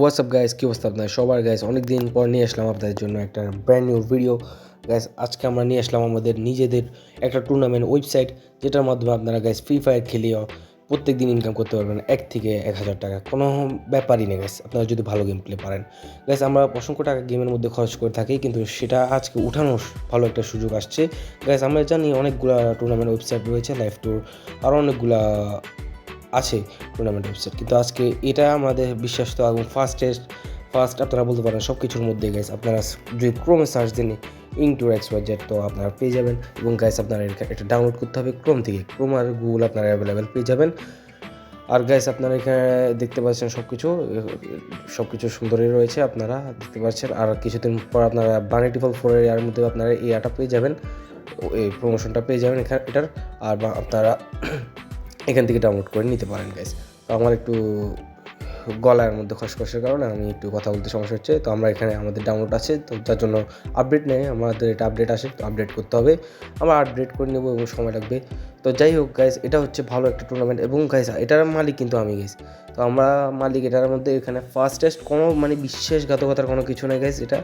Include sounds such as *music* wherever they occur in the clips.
WhatsApp guys কী অবস্থা আপনার? সবার গাইস অনেক দিন পর নিয়ে আসলাম আপনাদের জন্য একটা ব্র্যান্ড নিউ ভিডিও গাইস আজকে আমরা নিয়ে আসলাম আমাদের নিজেদের একটা টুর্নামেন্ট ওয়েবসাইট যেটার মাধ্যমে আপনারা গাইস ফ্রি ফায়ার খেলিও প্রত্যেক দিন ইনকাম করতে পারবেন এক থেকে এক হাজার টাকা। কোনো ব্যাপারই নেই গাইস আপনারা যদি ভালো গেম প্লে পারেন। গাইস আমরা অসংখ্য টাকা গেমের মধ্যে খরচ করে থাকি, কিন্তু সেটা আজকে উঠানোর ভালো একটা সুযোগ আসছে। গাইস আমরা জানি অনেকগুলা টুর্নামেন্ট ওয়েবসাইট রয়েছে লাইভ ট্যুর আরও অনেকগুলা আছে টুর্নামেন্ট ওয়েবসাইট কিন্তু আজকে এটা আমাদের বিশ্বাসিত এবং ফার্স্টেস্ট ফার্স্ট আপনারা বলতে পারেন সব কিছুর মধ্যে গাইস আপনারা যদি ক্রোমে সার্চ দিন ইং টু এক্স ওয়াই জেড তো আপনারা পেয়ে যাবেন এবং গাইস আপনারা এটা- ডাউনলোড করতে হবে ক্রোম থেকে। ক্রোম আর গুগল আপনারা অ্যাভেলেবেল পেয়ে যাবেন। আর গাইস আপনারা এখানে দেখতে পাচ্ছেন সব কিছু সব কিছু সুন্দরই রয়েছে আপনারা দেখতে পাচ্ছেন। আর কিছুদিন পর আপনারা বানিটি ফল ফোরের এর মধ্যে আপনারা এই আটা পেয়ে যাবেন, এই প্রমোশনটা পেয়ে যাবেন এখানে এটার। আর আপনারা এখান থেকে ডাউনলোড করে নিতে পারেন গাইস তো আমার একটু গলার মধ্যে খসখসের কারণে আমি একটু কথা বলতে সমস্যা হচ্ছে। তো আমরা এখানে আমাদের ডাউনলোড আছে, তো যার জন্য আপডেট নেই, আমাদের এটা আপডেট আসে, তো আপডেট করতে হবে। আমরা আপডেট করে নেব এবং সময় লাগবে তো যাই হোক গাইস এটা হচ্ছে ভালো একটা টুর্নামেন্ট এবং গাইস এটার মালিক কিন্তু আমি গাইস তো আমরা মালিক এটার মধ্যে এখানে ফার্স্টেস্ট কোনো মানে বিশ্বাসঘাতকতার কোনো কিছু নেই গাইস এটা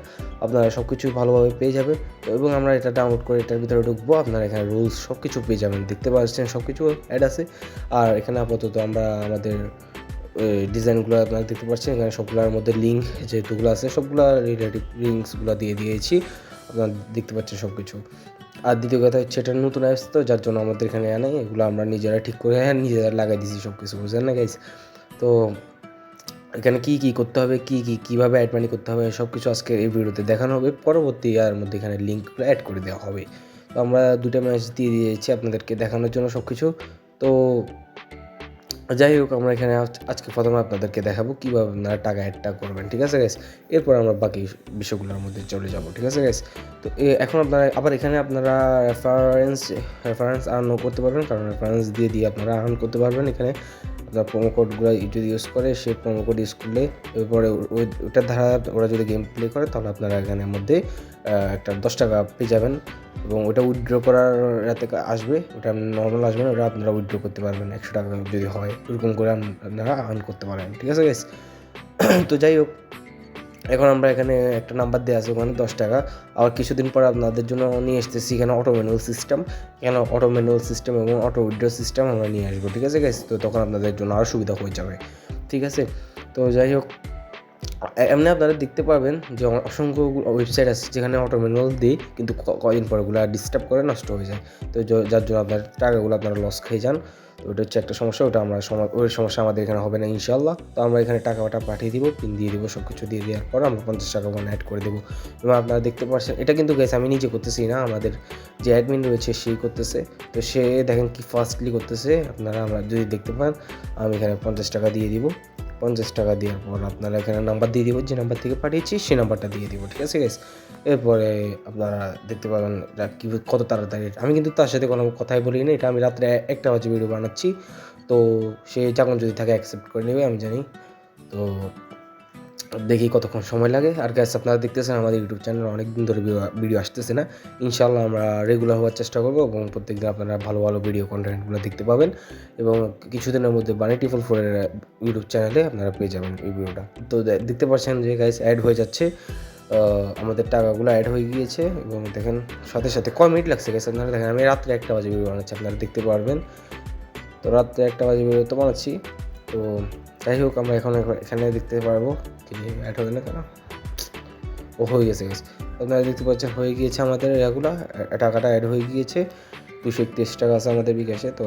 আপনারা সব কিছু ভালোভাবে পেয়ে যাবে এবং আমরা এটা ডাউনলোড করে এটার ভিতরে ঢুকবো, আপনারা এখানে রুলস সব কিছু পেয়ে যাবেন, দেখতে পাচ্ছেন সব কিছু অ্যাড আছে। আর এখানে আপাতত আমরা আমাদের ডিজাইনগুলো আপনারা দেখতে পাচ্ছেন, এখানে সবগুলোর মধ্যে লিঙ্ক যেহেতুগুলো আছে, সবগুলো রিলেটিভ লিঙ্কসগুলো দিয়ে দিয়েছি। আপনারা দেখতে পাচ্ছেন সব কিছু আর দ্বিতীয় কথা হচ্ছে, এটা নতুন অ্যাপস তো, যার জন্য আমাদের এখানে আনে এগুলো আমরা নিজেরা ঠিক করে হ্যাঁ নিজেরা লাগাই দিয়েছি সব কিছু বুঝলেন না গাইস তো এখানে কী কী করতে হবে, কী কী, কীভাবে অ্যাড মানি করতে হবে সব কিছু আজকে এই ভিডিওতে দেখানো হবে। পরবর্তী ইয়ার মধ্যে এখানে লিঙ্কগুলো অ্যাড করে দেওয়া হবে। তো আমরা দুটো ম্যাচ দিয়ে দিয়েছি আপনাদেরকে দেখানোর জন্য সব কিছু তো যাই হোক, আমরা এখানে আজ- আজকে প্রথমে আপনাদেরকে দেখাবো কীভাবে আপনারা টাকা অ্যাডটা করবেন, ঠিক আছে গ্যাস এরপর আমরা বাকি বিষয়গুলোর মধ্যে চলে যাব, ঠিক আছে গ্যাস তো এখন আপনারা আবার এখানে আপনারা রেফারেন্স রেফারেন্স আর্নও করতে পারবেন, কারণ রেফারেন্স দিয়ে দিয়ে আপনারা আর্ন করতে পারবেন এখানে। আপনার প্রোমো কোডগুলো যদি ইউজ করে সেই প্রোমো কোড ইউজ করলে এরপরে ওই- ওটার ধারা ওরা যদি গেম প্লে করে, তাহলে আপনারা এখানের মধ্যে একটা দশ টাকা পেয়ে যাবেন। এবং ওটা উইথড্র করার রাতে আসবে, ওটা নর্মাল আসবে না, ওটা আপনারা উইথড্র করতে পারবেন একশো টাকা যদি হয় এরকম করে আপনারা আর্ন করতে পারেন, ঠিক আছে গেস *clears throat* তো যাই হোক, এখন আমরা এখানে একটা নাম্বার দেওয়া আছে, ওখানে দশ টাকা। আবার কিছুদিন পর আপনাদের জন্য নিয়ে আসতেছি এখানে অটো ম্যানুয়াল সিস্টেম এখানে অটো ম্যানুয়াল সিস্টেম এবং অটো উইথড্র সিস্টেম আমরা নিয়ে আসব, ঠিক আছে গেস তো তখন আপনাদের জন্য আরও সুবিধা হয়ে যাবে, ঠিক আছে? তো যাই হোক এমনি আপনারা দেখতে পারবেন যে অসংখ্য ওয়েবসাইট আছে যেখানে অটো ম্যানুয়াল দিই, কিন্তু কদিন পরে ওগুলো ডিস্টার্ব করে নষ্ট হয়ে যায়। তো যার জন্য আপনার টাকাগুলো আপনারা লস খেয়ে যান। ওটা হচ্ছে একটা সমস্যা, ওটা আমরা ওই সমস্যা আমাদের এখানে হবে না ইনশাল্লাহ তো আমরা এখানে টাকাটা পাঠিয়ে দিব পিন দিয়ে দিব সব কিছু দিয়ে দেওয়ার পর আমরা পঞ্চাশ টাকা ওখানে অ্যাড করে দেবো। এবং আপনারা দেখতে পাচ্ছেন এটা কিন্তু গেছে আমি নিজে করতেছি না, আমাদের যে অ্যাডমিন রয়েছে সেই করতেছে। তো সে দেখেন কি ফাস্টলি করতেছে, আপনারা আমরা যদি দেখতে পান, আমি এখানে পঞ্চাশ টাকা দিয়ে দিব। পঞ্চাশ টাকা দেওয়ার পর আপনারা এখানে নাম্বার দিয়ে দিব, যে নাম্বার থেকে পাঠিয়েছি সেই নাম্বারটা দিয়ে দিব, ঠিক আছে গাইস এরপরে আপনারা দেখতে পাবেন কী, কত তাড়াতাড়ি আমি কিন্তু তার সাথে কোনো কথাই বলি না এটা আমি রাত্রে একটা বাজে ভিডিও বানাচ্ছি। তো সে যখন যদি থাকে অ্যাকসেপ্ট করে নেবে, আমি জানি। তো দেখি কতক্ষণ সময় লাগে। আর গ্যাস আপনারা দেখতেছেন আমাদের ইউটিউব চ্যানেলে অনেক দিন ধরে ভিডিও আসতেছে না। ইনশাল্লাহ আমরা রেগুলার হওয়ার চেষ্টা করব এবং প্রত্যেকদিন আপনারা ভালো ভালো ভিডিও কন্টেন্টগুলো দেখতে পাবেন এবং কিছুদিনের মধ্যে বানিটি ফুল ফোরের ইউটিউব চ্যানেলে আপনারা পেয়ে যাবেন এই ভিডিওটা তো দেখতে পাচ্ছেন যে গাইস অ্যাড হয়ে যাচ্ছে। আমাদের টাকাগুলো অ্যাড হয়ে গিয়েছে এবং দেখেন, সাথে সাথে কয় মিনিট লাগছে গেছে আপনারা দেখেন, আমি রাত্রে একটা বাজে ভিডিও বানাচ্ছি, আপনারা দেখতে পারবেন। তো রাত্রে একটা বাজে ভিডিও তো বানাচ্ছি। তো যাই হোক, আমরা এখন এখানে দেখতে পারব। অ্যাড হবে না কেন? ও হয়ে গেছে গেছে আপনারা দেখতে পাচ্ছেন, হয়ে গিয়েছে আমাদের রেগুলার টাকাটা অ্যাড হয়ে গিয়েছে। দুশো একত্রিশ টাকা আছে আমাদের বিকাশে, তো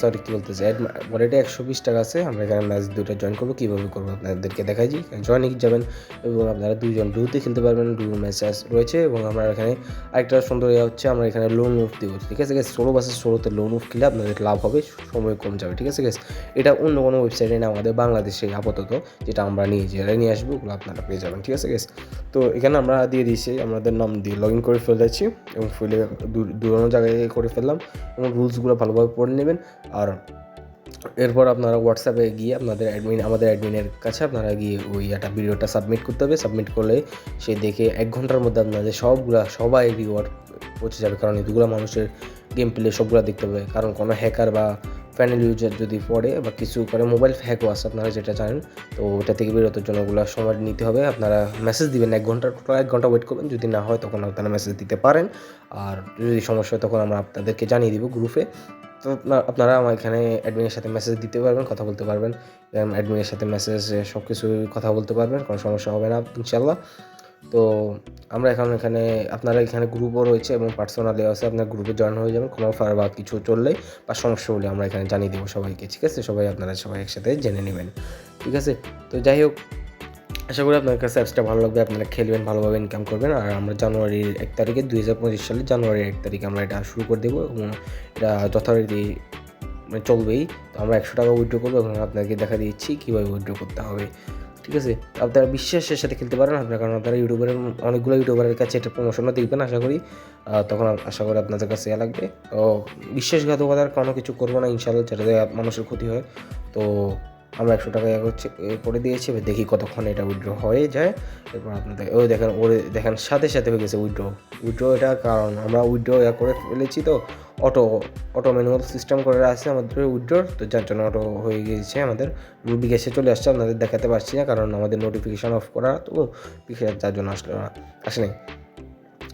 সরি কী বলতেছে অ্যাড অলরেডি একশো বিশ টাকা আছে, আমরা এখানে ম্যাচ দুটো জয়েন করব, কীভাবে করব আপনাদেরকে দেখাই দিই। জয়েনিং যাবেন এবং আপনারা দুজন ডুতে খেলতে পারবেন ডু ম্যাচ রয়েছে এবং আমরা এখানে আরেকটা সুন্দর ইয়ে হচ্ছে, আমরা এখানে লোন মুভ দিব, ঠিক আছে গেছে ষোলো বাসের ষোলোতে লোন মুভ খেলে আপনাদের লাভ হবে, সময় কম যাবে, ঠিক আছে গেছে এটা অন্য কোনো ওয়েবসাইটে না, আমাদের বাংলাদেশে আপাতত, যেটা আমরা নিয়ে যাই নিয়ে আসব, ওগুলো আপনারা পেয়ে যাবেন, ঠিক আছে গেছে তো এখানে আমরা দিয়ে দিয়েছি, আমাদের নাম দিয়ে লগ ইন করে ফেলেছি এবং ফেলে দূরানো জায়গায় করে ফেললাম এবং রুলসগুলো ভালোভাবে পড়ে নেবেন। আর এরপর আপনারা হোয়াটসঅ্যাপে গিয়ে আপনাদের অ্যাডমিন আমাদের অ্যাডমিনের কাছে আপনারা গিয়ে ওই একটা ভিডিওটা সাবমিট করতে হবে। সাবমিট করলে সে দেখে এক ঘণ্টার মধ্যে আপনাদের সবগুলা, সবাই রিওয়ার্ড পৌঁছে যাবে। কারণ এগুলো মানুষের গেম প্লে সবগুলো দেখতে হবে। কারণ কোনো হ্যাকার বা প্যানেল ইউজার যদি পড়ে বা কিছু করে মোবাইল হ্যাকও আছে আপনারা যেটা জানেন, তো ওটা থেকে বেরোতে জন্য ওগুলো সময় নিতে হবে। আপনারা মেসেজ দিবেন, এক ঘণ্টা টোটাল এক ঘণ্টা ওয়েট করবেন। যদি না হয়, তখন আপনারা মেসেজ দিতে পারেন। আর যদি সমস্যা হয়, তখন আমরা আপনাদেরকে জানিয়ে দিব গ্রুপে তো আপনারা আমার এখানে অ্যাডমিনের সাথে মেসেজ দিতে পারবেন, কথা বলতে পারবেন। অ্যাডমিনের সাথে মেসেজ সব কিছু কথা বলতে পারবেন, কোনো সমস্যা হবে না ইনশাল্লাহ তো আমরা এখন এখানে, আপনারা এখানে গ্রুপও রয়েছে এবং পার্সোনালি আছে, আপনার গ্রুপে জয়েন হয়ে যাবেন, কোনো অফার বা কিছু চললে বা সমস্যা হলে আমরা এখানে জানিয়ে দেবো সবাইকে, ঠিক আছে? সবাই আপনারা সবাই একসাথে জেনে নেবেন, ঠিক আছে? তো যাই হোক, আশা করি আপনার কাছে অ্যাপসটা ভালো লাগবে, আপনারা খেলবেন, ভালোভাবে ইনকাম করবেন, আর আমরা জানুয়ারির এক তারিখে, দুই হাজার পঁচিশ সালে জানুয়ারির এক তারিখে আমরা এটা শুরু করে দেবো এবং এটা যথারীতি মানে চলবেই। তো আমরা একশো টাকা উইথড্র করব এবং আপনাকে দেখা দিচ্ছি কীভাবে উইথড্র করতে হবে। ঠিক আছে? আপনারা বিশ্বাসের সাথে খেলতে পারেন আপনারা, কারণ আপনারা ইউটিউবারের অনেকগুলো ইউটিউবারের কাছে এটা প্রমোশনও দেখবেন আশা করি। তখন আশা করি আপনাদের কাছে ইয়া লাগবে। তো বিশ্বাসঘাতকতার কোনো কিছু করব না ইনশাল্লাহ যেটাতে মানুষের ক্ষতি হয়। তো আমরা একশো টাকা ইয়া করছি করে দিয়েছি, এবার দেখি কতক্ষণ এটা উইথড্র হয়ে যায়। এরপর আপনাদের, ওই দেখেন, ওরে দেখেন, সাথে সাথে হয়ে গেছে উইথড্র উইথড্র এটা কারণ আমরা উইথড্র ইয়া করে ফেলেছি তো অটো অটো ম্যানুয়াল সিস্টেম করে আছে আমাদের উইড্রোর। তো যার জন্য অটো হয়ে গিয়েছে আমাদের। বিকাশে চলে আসছে, আপনাদের দেখাতে পারছি না, কারণ আমাদের নোটিফিকেশান অফ করা, তো বিকাশ যার জন্য আসলে আসেনি।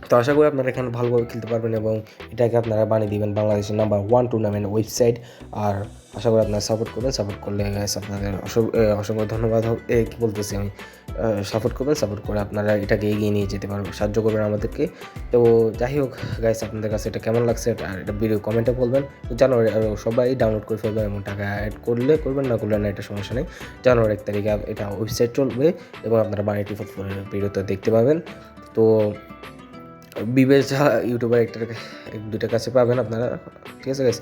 তো আশা করি আপনারা এখানে ভালোভাবে খেলতে পারবেন এবং এটাকে আপনারা বানিয়ে দিবেন বাংলাদেশের নাম্বার ওয়ান টুর্নামেন্ট ওয়েবসাইট আর আশা করি আপনারা সাপোর্ট করবেন সাপোর্ট করলে আপনাদের অসংখ্য ধন্যবাদ। কী বলতেছি আমি? সাপোর্ট করবেন সাপোর্ট করে আপনারা এটাকে এগিয়ে নিয়ে যেতে পারবেন, সাহায্য করবেন আমাদেরকে। তো যাই হোক গাইস আপনাদের কাছে এটা কেমন লাগছে আর এটা ভিডিও কমেন্টে বলবেন। জানুয়ারি সবাই ডাউনলোড করে ফেলবেন এবং টাকা অ্যাড করলে করবেন, না করলে না, এটা সমস্যা নেই। জানুয়ারি এক তারিখে এটা ওয়েবসাইট চলবে এবং আপনারা বাড়িটি ভিডিওতে দেখতে পাবেন। তো বিবেশ যা ইউটিউবার একটা এক দুইটার কাছে পাবেন আপনারা। ঠিক আছে গাইস